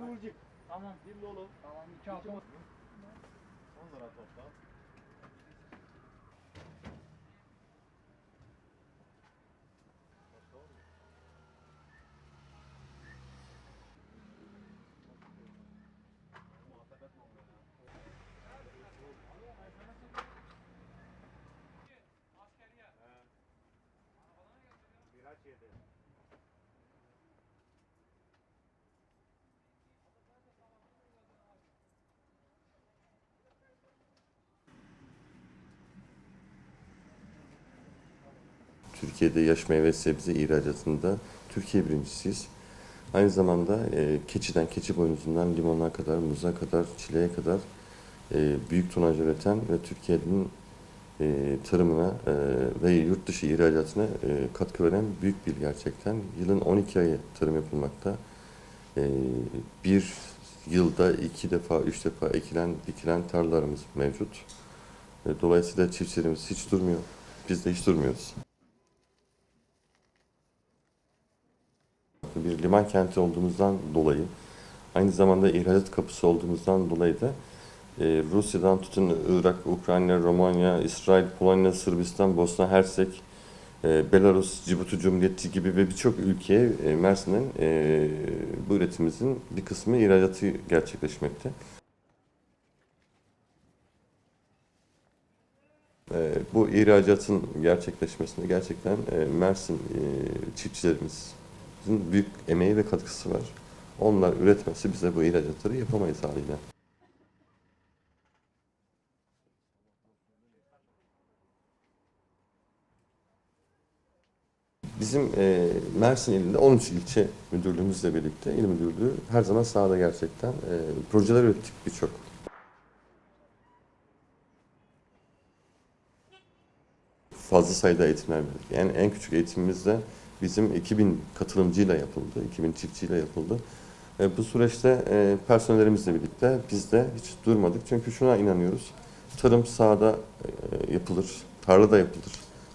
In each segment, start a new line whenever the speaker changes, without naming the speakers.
kıvırcık.
Tamam.
Bir dolu.
Tamam. İki hafta.
10 lira toplam. Başka var mı? Muhatap etme onları ya. He. Miraç yedi.
Türkiye'de yaş meyve sebze ihracatında Türkiye birincisiyiz. Aynı zamanda e, keçiden, keçi boynuzundan limona kadar, muza kadar, çileğe kadar e, büyük tonaj üreten ve Türkiye'nin e, tarımına e, ve yurt dışı ihracatına e, katkı veren büyük bir gerçekten. Yılın 12 ayı tarım yapılmakta. E, bir yılda iki defa, üç defa ekilen, dikilen tarlalarımız mevcut. E, dolayısıyla çiftçilerimiz hiç durmuyor. Biz de hiç durmuyoruz. bir liman kenti olduğumuzdan dolayı, aynı zamanda ihracat kapısı olduğumuzdan dolayı da e, Rusya'dan tutun Irak, Ukrayna, Romanya, İsrail, Polonya, Sırbistan, Bosna Hersek, e, Belarus, Cibuti Cumhuriyeti gibi ve birçok ülkeye e, Mersin'in e, bu üretimimizin bir kısmı ihracatı gerçekleşmekte. E, bu ihracatın gerçekleşmesine gerçekten e, Mersin e, çiftçilerimiz büyük emeği ve katkısı var. Onlar üretmesi bize bu ihracatları yapamayız haliyle. Bizim e, Mersin ilinde 13 ilçe müdürlüğümüzle birlikte il müdürlüğü her zaman sahada gerçekten e, projeler ürettik birçok. Fazla sayıda eğitimler verdik. Yani en küçük eğitimimiz de bizim 2000 katılımcıyla yapıldı, 2000 çiftçiyle yapıldı. E, bu süreçte e, personellerimizle birlikte biz de hiç durmadık. Çünkü şuna inanıyoruz. Tarım sahada e, yapılır, tarlada yapılır.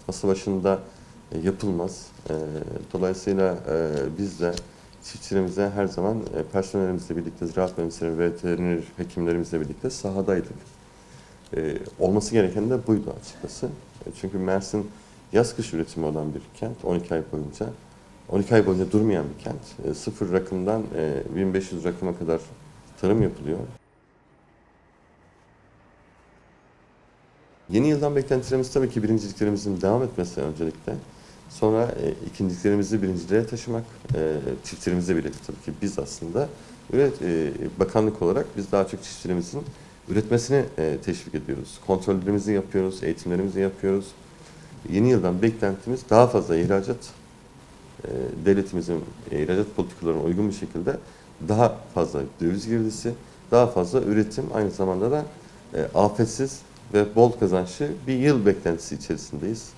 Masa başında e, yapılmaz. E, dolayısıyla e, biz de çiftçilerimize her zaman e, personelimizle birlikte, ziraat mühendisleri, veteriner hekimlerimizle birlikte sahadaydık. E, olması gereken de buydu açıkçası. E, çünkü Mersin yaz kış üretimi olan bir kent 12 ay boyunca. 12 ay boyunca durmayan bir kent. E, sıfır rakımdan e, 1500 rakıma kadar tarım yapılıyor. Yeni yıldan beklentilerimiz tabii ki birinciliklerimizin devam etmesi öncelikle. Sonra e, ikinciliklerimizi birinciliğe taşımak, e, çiftçilerimizle birlikte tabii ki biz aslında üret, e, bakanlık olarak biz daha çok çiftçilerimizin üretmesini e, teşvik ediyoruz. Kontrollerimizi yapıyoruz, eğitimlerimizi yapıyoruz. Yeni yıldan beklentimiz daha fazla ihracat, e, devletimizin ihracat politikalarına uygun bir şekilde daha fazla döviz girdisi, daha fazla üretim, aynı zamanda da e, afetsiz ve bol kazançlı bir yıl beklentisi içerisindeyiz.